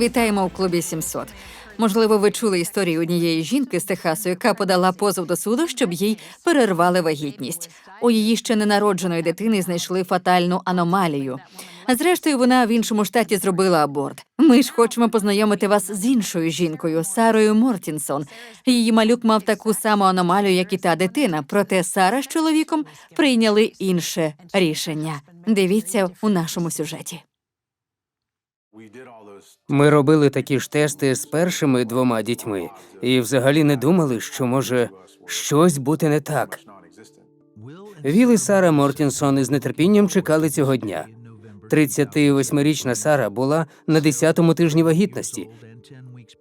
Вітаємо у клубі 700. Можливо, ви чули історію однієї жінки з Техасу, яка подала позов до суду, щоб їй перервали вагітність. У її ще ненародженої дитини знайшли фатальну аномалію. Зрештою, вона в іншому штаті зробила аборт. Ми ж хочемо познайомити вас з іншою жінкою, Сарою Мортінсон. Її малюк мав таку саму аномалію, як і та дитина. Проте Сара з чоловіком прийняли інше рішення. Дивіться у нашому сюжеті. Ми робили такі ж тести з першими двома дітьми і взагалі не думали, що може щось бути не так. Віл і Сара Мортінсон із нетерпінням чекали цього дня. 38-річна Сара була на 10-му тижні вагітності.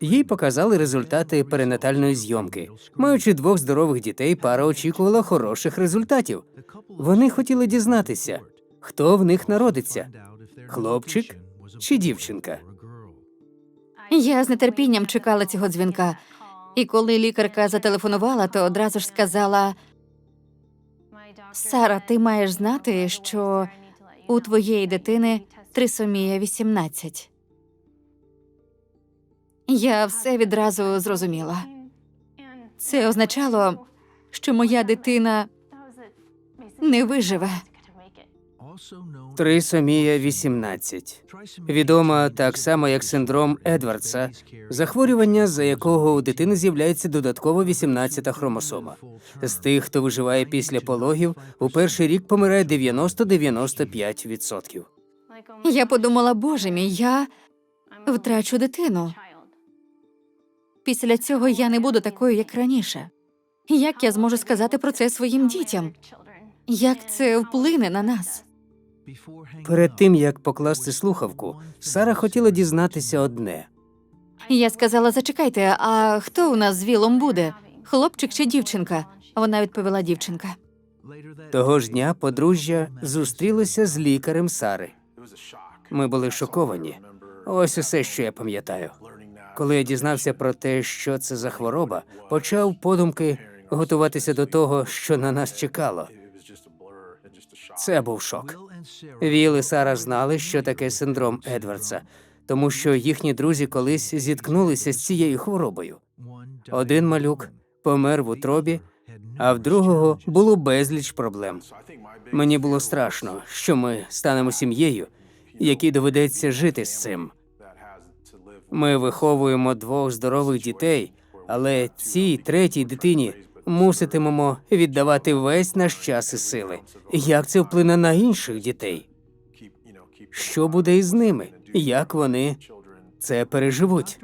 Їй показали результати перинатальної зйомки. Маючи двох здорових дітей, пара очікувала хороших результатів. Вони хотіли дізнатися, хто в них народиться хлопчик чи дівчинка. Я з нетерпінням чекала цього дзвінка. І коли лікарка зателефонувала, то одразу ж сказала: Сара, ти маєш знати, що у твоєї дитини трисомія 18. Я все відразу зрозуміла. Це означало, що моя дитина не виживе. Трисомія 18. Відома так само, як синдром Едвардса, захворювання, за якого у дитини з'являється додатково 18-та хромосома. З тих, хто виживає після пологів, у перший рік помирає 90-95%. Я подумала, боже мій, я втрачу дитину. Після цього я не буду такою, як раніше. Як я зможу сказати про це своїм дітям? Як це вплине на нас? Перед тим як покласти слухавку, Сара хотіла дізнатися одне. Я сказала: зачекайте, а хто у нас з вілом буде? Хлопчик чи дівчинка? Вона відповіла дівчинка. Того ж дня подружжя зустрілося з лікарем Сари. Ми були шоковані. Ось усе, що я пам'ятаю. Коли я дізнався про те, що це за хвороба, почав подумки готуватися до того, що на нас чекало. Це був шок. Віл і Сара знали, що таке синдром Едвардса, тому що їхні друзі колись зіткнулися з цією хворобою. Один малюк помер в утробі, а в другого було безліч проблем. Мені було страшно, що ми станемо сім'єю, якій доведеться жити з цим. Ми виховуємо двох здорових дітей, але цій третій дитині муситимемо віддавати весь наш час і сили. Як це вплине на інших дітей? Що буде із ними? Як вони це переживуть?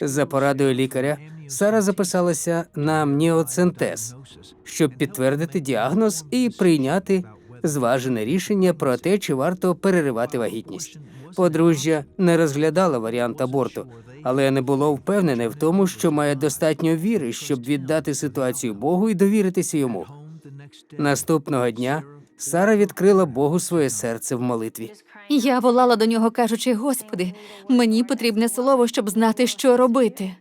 За порадою лікаря Сара записалася на амніоцентез, щоб підтвердити діагноз і прийняти зважене рішення про те, чи варто переривати вагітність. Подружжя не розглядало варіант аборту, але не було впевнене в тому, що має достатньо віри, щоб віддати ситуацію Богу і довіритися йому. Наступного дня Сара відкрила Богу своє серце в молитві. Я волала до нього, кажучи: Господи, мені потрібне слово, щоб знати, що робити.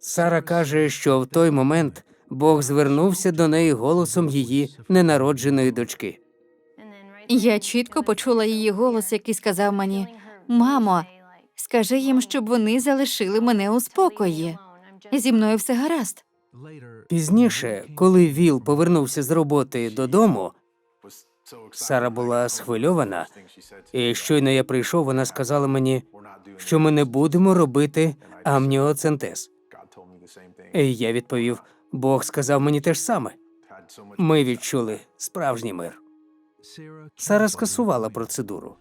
Сара каже, що в той момент Бог звернувся до неї голосом її ненародженої дочки. Я чітко почула її голос, який сказав мені: Мамо, скажи їм, щоб вони залишили мене у спокої. Зі мною все гаразд. Пізніше, коли Віл повернувся з роботи додому, Сара була схвильована, і щойно я прийшов, вона сказала мені, що ми не будемо робити амніоцентез. І я відповів: Бог сказав мені те ж саме. Ми відчули справжній мир. Сара скасувала процедуру.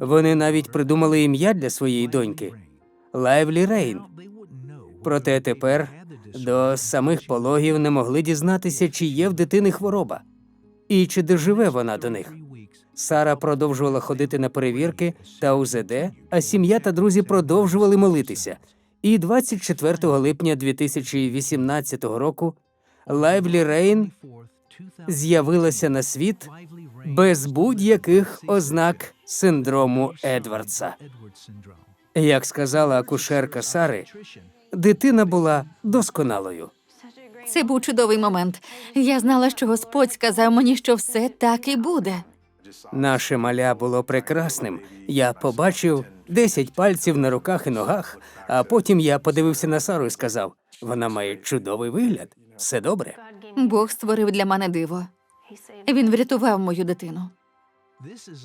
Вони навіть придумали ім'я для своєї доньки Лайвлі Рейн. Проте тепер до самих пологів не могли дізнатися, чи є в дитини хвороба і чи доживе вона до них. Сара продовжувала ходити на перевірки та УЗД, а сім'я та друзі продовжували молитися. І 24 липня 2018 року Лайвлі Рейн з'явилася на світ без будь-яких ознак синдрому Едвардса. Як сказала акушерка Сари, дитина була досконалою. Це був чудовий момент. Я знала, що Господь сказав мені, що все так і буде. Наше маля було прекрасним. Я побачив, десять пальців на руках і ногах. А потім я подивився на Сару і сказав: вона має чудовий вигляд. Все добре. Бог створив для мене диво. Він врятував мою дитину.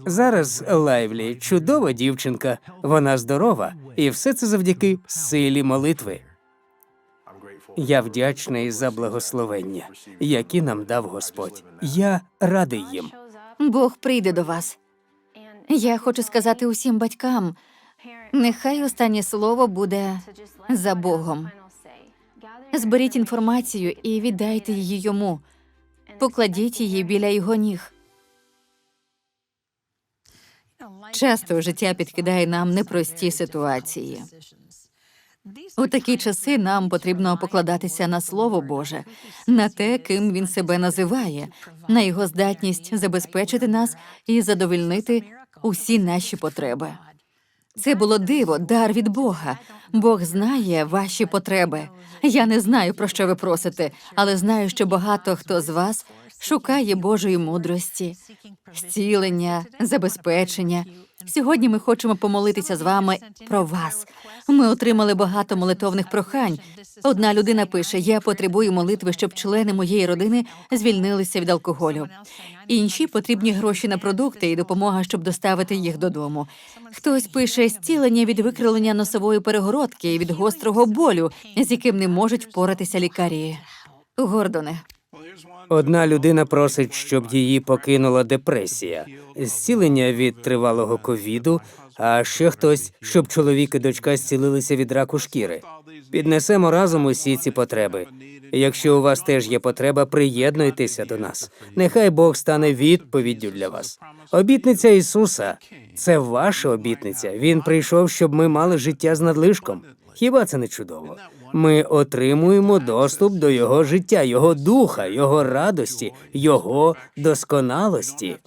Зараз Лайвлі чудова дівчинка, вона здорова, і все це завдяки силі молитви. Я вдячний за благословення, які нам дав Господь. Я радий їм. Бог прийде до вас. Я хочу сказати усім батькам, нехай останнє слово буде за Богом. Зберіть інформацію і віддайте її йому. Покладіть її біля його ніг. Часто життя підкидає нам непрості ситуації. У такі часи нам потрібно покладатися на слово Боже, на те, ким він себе називає, на його здатність забезпечити нас і задовольнити усі наші потреби. Це було диво, дар від Бога. Бог знає ваші потреби. Я не знаю, про що ви просите, але знаю, що багато хто з вас шукає Божої мудрості, зцілення, забезпечення. Сьогодні ми хочемо помолитися з вами про вас. Ми отримали багато молитовних прохань. Одна людина пише: Я потребую молитви, щоб члени моєї родини звільнилися від алкоголю. Інші потрібні гроші на продукти і допомога, щоб доставити їх додому. Хтось пише зцілення від викривлення носової перегородки і від гострого болю, з яким не можуть впоратися лікарі. Гордоне, Одна людина просить, щоб її покинула депресія, зцілення від тривалого ковіду, а ще хтось, щоб чоловік і дочка зцілилися від раку шкіри. Піднесемо разом усі ці потреби. Якщо у вас теж є потреба, приєднуйтеся до нас. Нехай Бог стане відповіддю для вас. Обітниця Ісуса це ваша обітниця. Він прийшов, щоб ми мали життя з надлишком. Хіба це не чудово? Ми отримуємо доступ до його життя, його духа, його радості, його досконалості.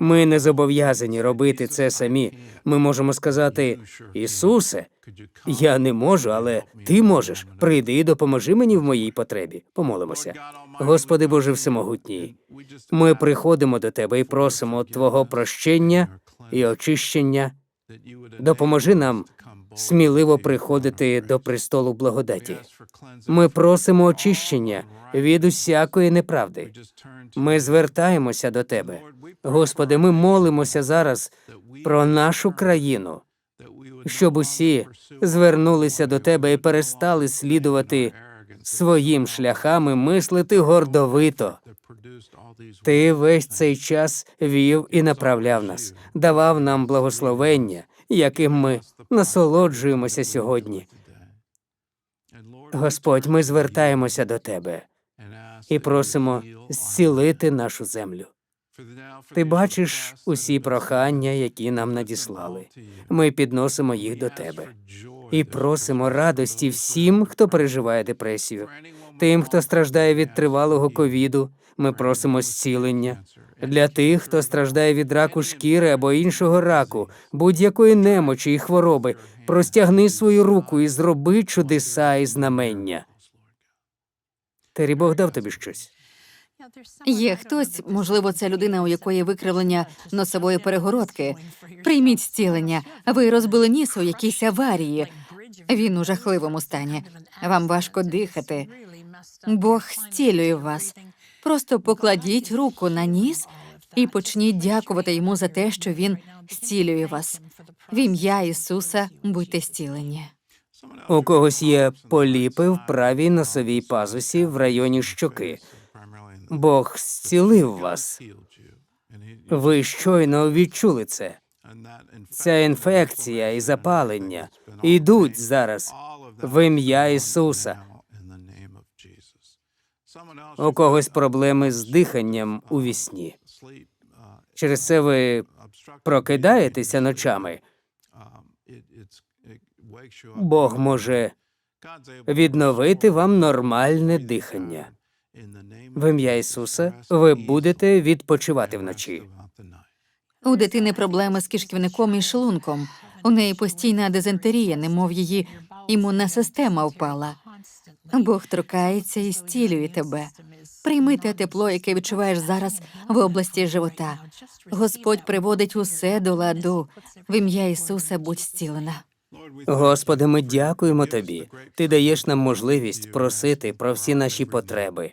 Ми не зобов'язані робити це самі. Ми можемо сказати: Ісусе, я не можу, але ти можеш. Прийди і допоможи мені в моїй потребі. Помолимося. Господи Боже Всемогутній, ми приходимо до Тебе і просимо Твого прощення і очищення. Допоможи нам сміливо приходити до престолу благодаті. Ми просимо очищення від усякої неправди. Ми звертаємося до Тебе. Господи, ми молимося зараз про нашу країну, щоб усі звернулися до Тебе і перестали слідувати своїм шляхам і мислити гордовито. Ти весь цей час вів і направляв нас, давав нам благословення, яким ми насолоджуємося сьогодні. Господь, ми звертаємося до Тебе і просимо зцілити нашу землю. Ти бачиш усі прохання, які нам надіслали. Ми підносимо їх до тебе і просимо радості всім, хто переживає депресію, тим, хто страждає від тривалого ковіду. Ми просимо зцілення для тих, хто страждає від раку шкіри або іншого раку, будь-якої немочі і хвороби. Простягни свою руку і зроби чудеса і знамення. Тері Бог дав тобі щось. Є хтось, можливо, це людина, у якої викривлення носової перегородки. Прийміть зцілення. Ви розбили ніс у якійсь аварії. Він у жахливому стані. Вам важко дихати. Бог зцілює вас. Просто покладіть руку на ніс і почніть дякувати йому за те, що він зцілює вас. В ім'я Ісуса будьте зцілені. У когось є поліпи в правій носовій пазусі в районі щоки. Бог зцілив вас. Ви щойно відчули це. Ця інфекція і запалення йдуть зараз в ім'я Ісуса. У когось проблеми з диханням у вісні. Через це ви прокидаєтеся ночами. Бог може відновити вам нормальне дихання. В ім'я Ісуса ви будете відпочивати вночі. У дитини проблеми з кишківником і шлунком. У неї постійна дизентерія, немов її імунна система впала. Бог торкається і зцілює тебе. Прийми те тепло, яке відчуваєш зараз в області живота. Господь приводить усе до ладу. В ім'я Ісуса будь зцілена. Господи, ми дякуємо тобі. Ти даєш нам можливість просити про всі наші потреби.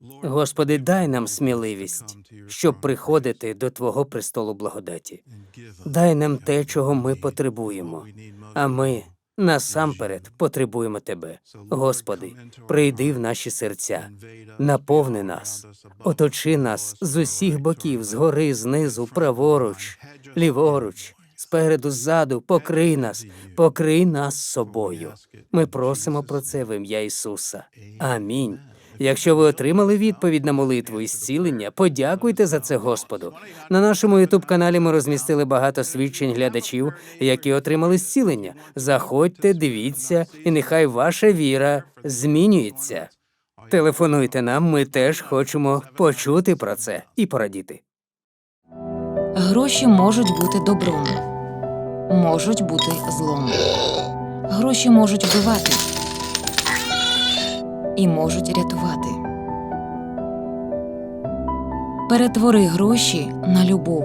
Господи, дай нам сміливість, щоб приходити до Твого престолу благодаті. Дай нам те, чого ми потребуємо, а ми насамперед потребуємо Тебе. Господи, прийди в наші серця, наповни нас, оточи нас з усіх боків, згори, знизу, праворуч, ліворуч, спереду, ззаду, покрий нас, покрий нас собою. Ми просимо про це в ім'я Ісуса. Амінь. Якщо ви отримали відповідь на молитву і зцілення, подякуйте за це Господу. На нашому ютуб каналі ми розмістили багато свідчень глядачів, які отримали зцілення. Заходьте, дивіться, і нехай ваша віра змінюється. Телефонуйте нам, ми теж хочемо почути про це і порадіти. Гроші можуть бути добром, можуть бути злом. Гроші можуть вбивати і можуть рятувати. Перетвори гроші на любов.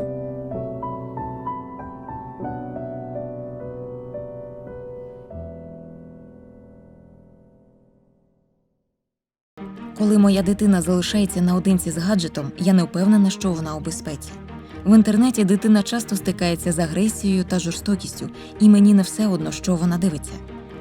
Коли моя дитина залишається наодинці з гаджетом, я не впевнена, що вона у безпеці. В інтернеті дитина часто стикається з агресією та жорстокістю, і мені не все одно, що вона дивиться.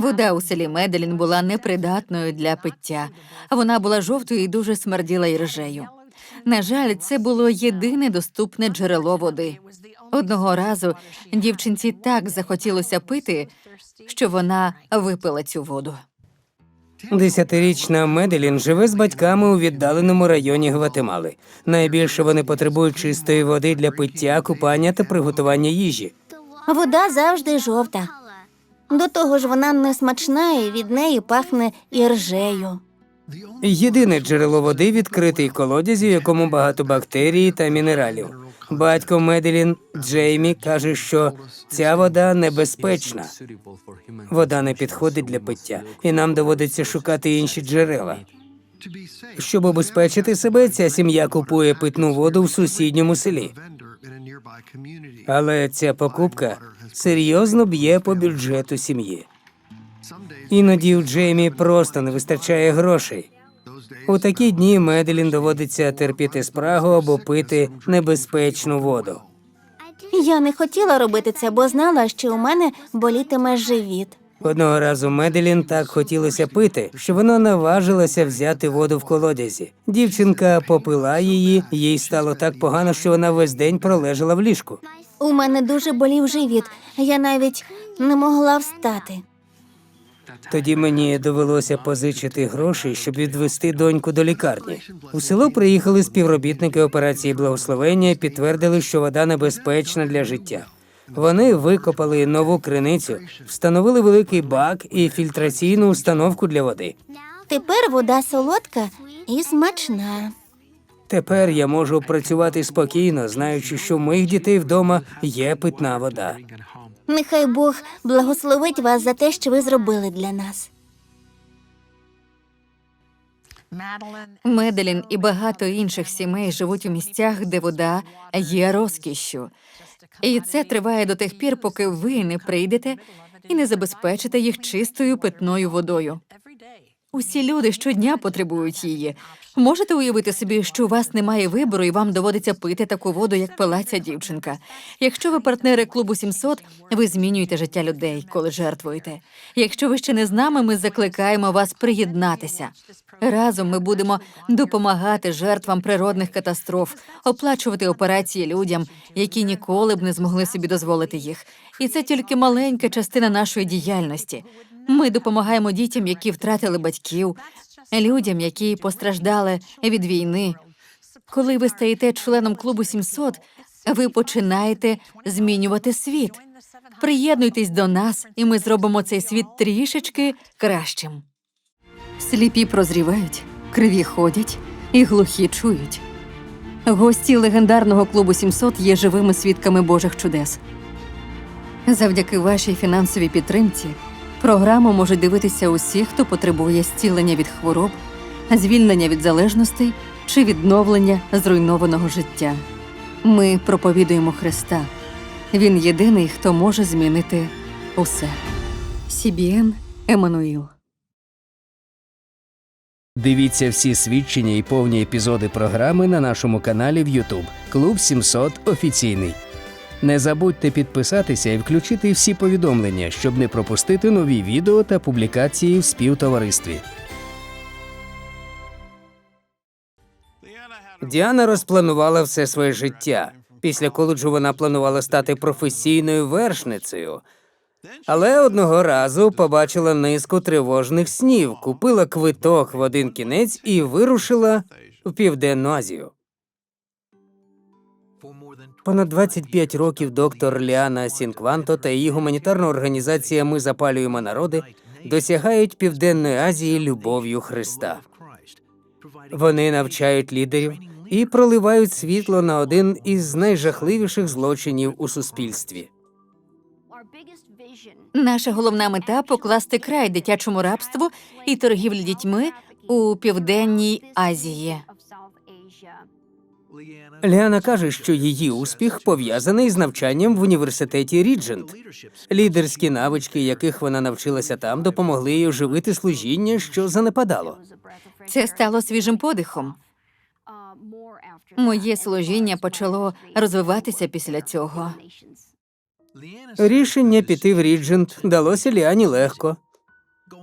Вода у селі Меделін була непридатною для пиття. Вона була жовтою і дуже смерділа іржею. На жаль, це було єдине доступне джерело води. Одного разу дівчинці так захотілося пити, що вона випила цю воду. Десятирічна Меделін живе з батьками у віддаленому районі Гватемали. Найбільше вони потребують чистої води для пиття, купання та приготування їжі. Вода завжди жовта. До того ж, вона не смачна і від неї пахне іржею. Єдине джерело води відкритий колодязь, у якому багато бактерій та мінералів. Батько Меделін Джеймі каже, що ця вода небезпечна. Вода не підходить для пиття, і нам доводиться шукати інші джерела. Щоб обезпечити себе, ця сім'я купує питну воду в сусідньому селі. Але ця покупка серйозно б'є по бюджету сім'ї. Іноді у Джеймі просто не вистачає грошей. У такі дні Меделін доводиться терпіти спрагу або пити небезпечну воду. Я не хотіла робити це, бо знала, що у мене болітиме живіт. Одного разу Меделін так хотілося пити, що вона наважилася взяти воду в колодязі. Дівчинка попила її, їй стало так погано, що вона весь день пролежала в ліжку. У мене дуже болів живіт. Я навіть не могла встати. Тоді мені довелося позичити гроші, щоб відвести доньку до лікарні. У село приїхали співробітники операції благословення і підтвердили, що вода небезпечна для життя. Вони викопали нову криницю, встановили великий бак і фільтраційну установку для води. Тепер вода солодка і смачна. Тепер я можу працювати спокійно, знаючи, що в моїх дітей вдома є питна вода. Нехай Бог благословить вас за те, що ви зробили для нас. Меделін і багато інших сімей живуть у місцях, де вода є розкішшю. І це триває до тих пір, поки ви не прийдете і не забезпечите їх чистою питною водою. Усі люди щодня потребують її. Можете уявити собі, що у вас немає вибору, і вам доводиться пити таку воду, як пила ця дівчинка. Якщо ви партнери клубу 700, ви змінюєте життя людей, коли жертвуєте. Якщо ви ще не з нами, ми закликаємо вас приєднатися. Разом ми будемо допомагати жертвам природних катастроф, оплачувати операції людям, які ніколи б не змогли собі дозволити їх. І це тільки маленька частина нашої діяльності. Ми допомагаємо дітям, які втратили батьків, людям, які постраждали від війни. Коли ви стаєте членом клубу 700, ви починаєте змінювати світ. Приєднуйтесь до нас, і ми зробимо цей світ трішечки кращим. Сліпі прозрівають, криві ходять і глухі чують. Гості легендарного клубу 700 є живими свідками Божих чудес. Завдяки вашій фінансовій підтримці програму можуть дивитися усі, хто потребує зцілення від хвороб, звільнення від залежностей чи відновлення зруйнованого життя. Ми проповідуємо Христа. Він єдиний, хто може змінити усе. Сібіен Еммануїл. Дивіться всі свідчення і повні епізоди програми на нашому каналі в YouTube Клуб 700 офіційний. Не забудьте підписатися і включити всі повідомлення, щоб не пропустити нові відео та публікації в співтоваристві. Діана розпланувала все своє життя. Після коледжу вона планувала стати професійною вершницею. Але одного разу побачила низку тривожних снів, купила квиток в один кінець і вирушила в Південну Азію. Понад 25 років доктор Ліана Сінкванто та її гуманітарна організація Ми запалюємо народи досягають Південної Азії любов'ю Христа. Вони навчають лідерів і проливають світло на один із найжахливіших злочинів у суспільстві. Наша головна мета покласти край дитячому рабству і торгівлі дітьми у південній Азії. Ліана каже, що її успіх пов'язаний з навчанням в університеті Ріджент. Лідерські навички, яких вона навчилася там, допомогли їй оживити служіння, що занепадало. Це стало свіжим подихом. Моє служіння почало розвиватися після цього. Рішення піти в Ріджент далося Ліані легко.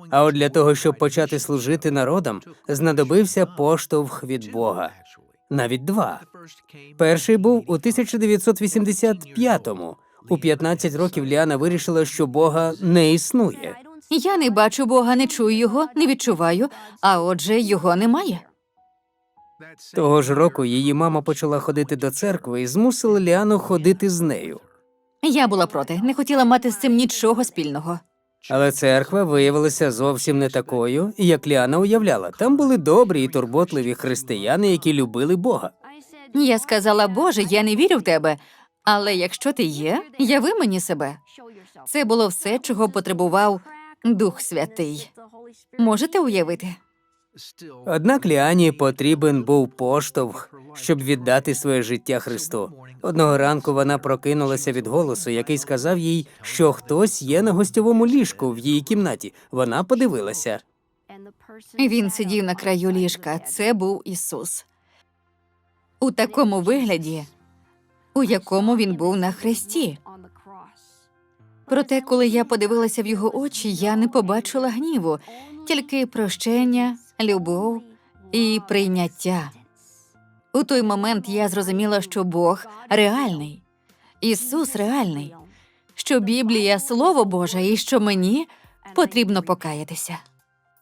А от для того, щоб почати служити народам, знадобився поштовх від Бога. Навіть два. Перший був у 1985-му. У 15 років Ліана вирішила, що Бога не існує. Я не бачу Бога, не чую його, не відчуваю, а отже, його немає. Того ж року її мама почала ходити до церкви і змусила Ліану ходити з нею. Я була проти, не хотіла мати з цим нічого спільного. Але церква виявилася зовсім не такою, як Ліана уявляла. Там були добрі і турботливі християни, які любили Бога. Я сказала, Боже, я не вірю в тебе. Але якщо ти є, яви мені себе. Це було все, чого потребував Дух Святий. Можете уявити? Однак Ліані потрібен був поштовх, щоб віддати своє життя Христу. Одного ранку вона прокинулася від голосу, який сказав їй, що хтось є на гостьовому ліжку в її кімнаті. Вона подивилася. Він сидів на краю ліжка. Це був Ісус. У такому вигляді, у якому він був на хресті. Проте, коли я подивилася в його очі, я не побачила гніву, тільки прощення, любов і прийняття. У той момент я зрозуміла, що Бог реальний, Ісус реальний, що Біблія Слово Боже, і що мені потрібно покаятися.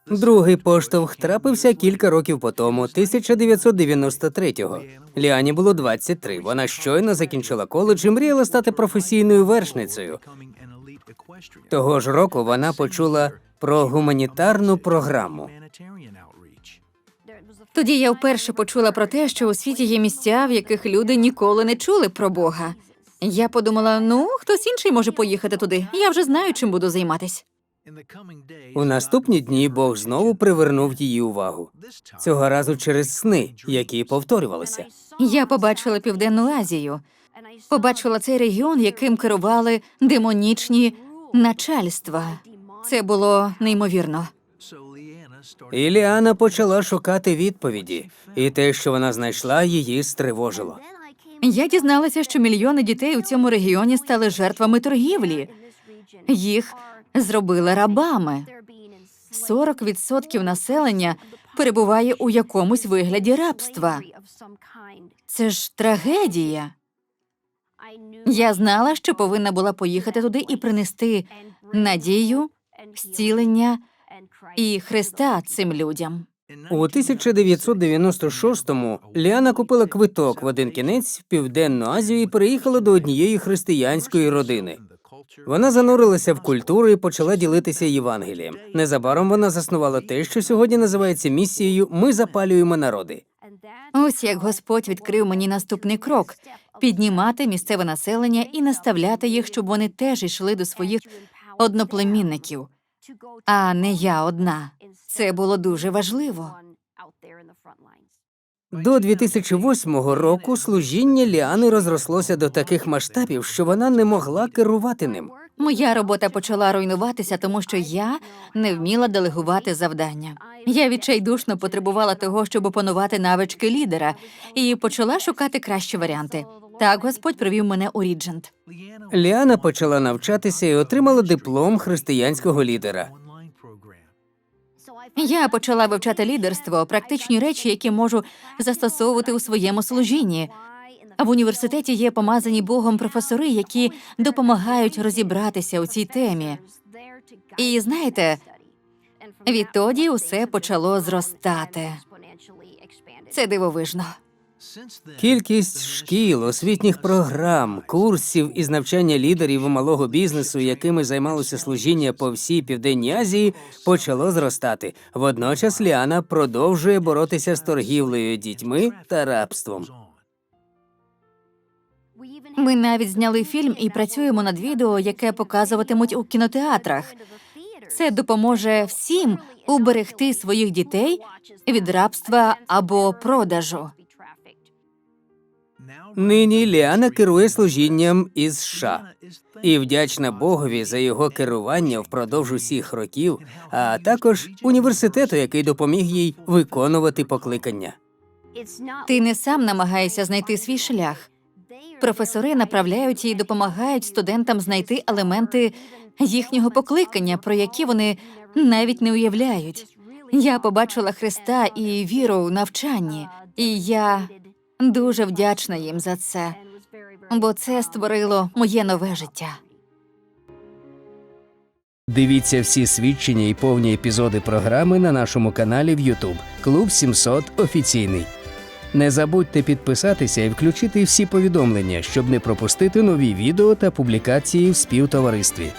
Другий поштовх трапився кілька років по тому, 1993-го. Ліані було 23. Вона щойно закінчила коледж і мріяла стати професійною вершницею. Того ж року вона почула про гуманітарну програму. Тоді я вперше почула про те, що у світі є місця, в яких люди ніколи не чули про Бога. Я подумала: ну, хтось інший може поїхати туди. Я вже знаю, чим буду займатись. У наступні дні Бог знову привернув її увагу. Цього разу через сни, які повторювалися. Я побачила Південну Азію, побачила цей регіон, яким керували демонічні начальства. Це було неймовірно. І Ліана почала шукати відповіді, і те, що вона знайшла, її стривожило. Я дізналася, що мільйони дітей у цьому регіоні стали жертвами торгівлі. Їх зробили рабами. 40% населення перебуває у якомусь вигляді рабства. Це ж трагедія. Я знала, що повинна була поїхати туди і принести надію зцілення і Христа цим людям. У 1996-му Ліана купила квиток в один кінець в Південну Азію і переїхала до однієї християнської родини. Вона занурилася в культуру і почала ділитися Євангелієм. Незабаром вона заснувала те, що сьогодні називається місією Ми запалюємо народи. Ось як Господь відкрив мені наступний крок піднімати місцеве населення і наставляти їх, щоб вони теж йшли до своїх одноплемінників, а не я одна. Це було дуже важливо. До 2008 року служіння Ліани розрослося до таких масштабів, що вона не могла керувати ним. Моя робота почала руйнуватися, тому що я не вміла делегувати завдання. Я відчайдушно потребувала того, щоб опанувати навички лідера, і почала шукати кращі варіанти. Так Господь привів мене у Ріджент. Ліана почала навчатися і отримала диплом християнського лідера. Я почала вивчати лідерство, практичні речі, які можу застосовувати у своєму служінні. А в університеті є помазані Богом професори, які допомагають розібратися у цій темі. І знаєте, відтоді усе почало зростати. Це дивовижно. Кількість шкіл, освітніх програм, курсів із навчання лідерів малого бізнесу, якими займалося служіння по всій південній Азії, почало зростати. Водночас Ліана продовжує боротися з торгівлею дітьми та рабством. Ми навіть зняли фільм і працюємо над відео, яке показуватимуть у кінотеатрах. Це допоможе всім уберегти своїх дітей від рабства або продажу. Нині Ліана керує служінням із США і вдячна Богові за його керування впродовж усіх років, а також університету, який допоміг їй виконувати покликання. Ти не сам намагаєшся знайти свій шлях. Професори направляють і допомагають студентам знайти елементи їхнього покликання, про які вони навіть не уявляють. Я побачила Христа і віру в навчанні, і я дуже вдячна їм за це, бо це створило моє нове життя. Дивіться всі свідчення і повні епізоди програми на нашому каналі в YouTube Клуб 700 офіційний. Не забудьте підписатися і включити всі повідомлення, щоб не пропустити нові відео та публікації в співтоваристві.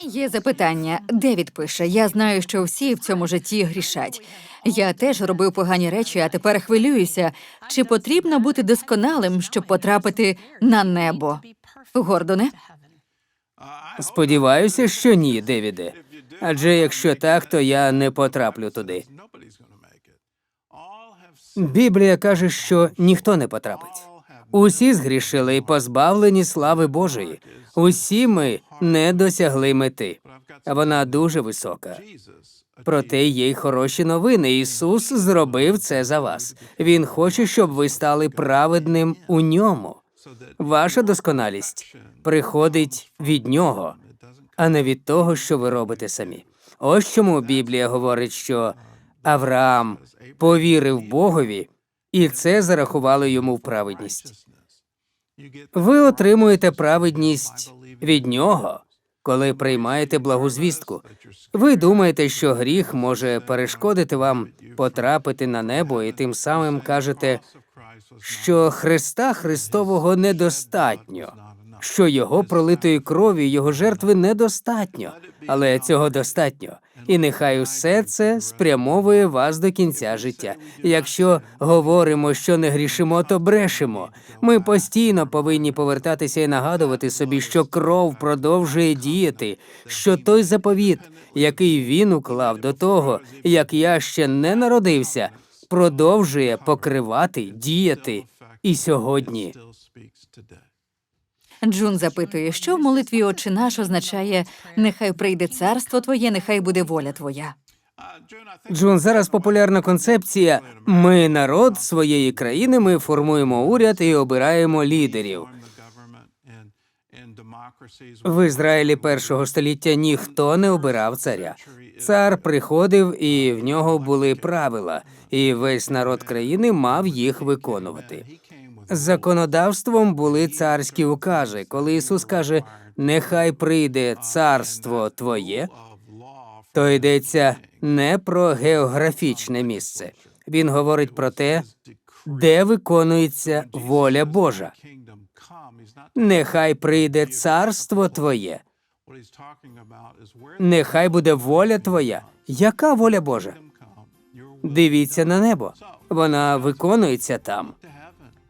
Є запитання. Девід пише: Я знаю, що всі в цьому житті грішать. Я теж робив погані речі, а тепер хвилююся. Чи потрібно бути досконалим, щоб потрапити на небо? Гордоне? Сподіваюся, що ні, Девіде. Адже якщо так, то я не потраплю туди. Біблія каже, що ніхто не потрапить. Усі згрішили і позбавлені слави Божої. Усі ми не досягли мети. Вона дуже висока. Проте є й хороші новини. Ісус зробив це за вас. Він хоче, щоб ви стали праведним у ньому. Ваша досконалість приходить від нього, а не від того, що ви робите самі. Ось чому Біблія говорить, що Авраам повірив Богові, і це зарахувало йому в праведність. Ви отримуєте праведність від нього, коли приймаєте благу звістку. Ви думаєте, що гріх може перешкодити вам потрапити на небо, і тим самим кажете, що Христа Христового недостатньо, що його пролитої крові, його жертви недостатньо, але цього достатньо. І нехай усе це спрямовує вас до кінця життя. Якщо говоримо, що не грішимо, то брешемо. Ми постійно повинні повертатися і нагадувати собі, що кров продовжує діяти, що той заповіт, який він уклав до того, як я ще не народився, продовжує покривати, діяти і сьогодні. Джун запитує, що в молитві «Отче наш означає нехай прийде царство твоє, нехай буде воля твоя. Джун, зараз популярна концепція Ми народ своєї країни, ми формуємо уряд і обираємо лідерів. В Ізраїлі першого століття ніхто не обирав царя. Цар приходив, і в нього були правила, і весь народ країни мав їх виконувати. Законодавством були царські укази. Коли Ісус каже, нехай прийде царство твоє, то йдеться не про географічне місце. Він говорить про те, де виконується воля Божа. Нехай прийде царство твоє, нехай буде воля твоя. Яка воля Божа? Дивіться на небо. Вона виконується там.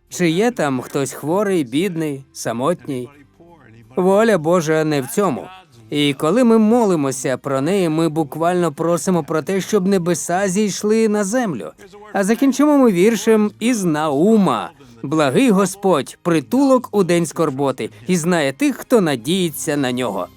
Чи є там хтось хворий, бідний, самотній? Воля Божа не в цьому. І коли ми молимося про неї, ми буквально просимо про те, щоб небеса зійшли на землю. А закінчимо ми віршем із Наума. Благий Господь, притулок у день скорботи, і знає тих, хто надіється на нього.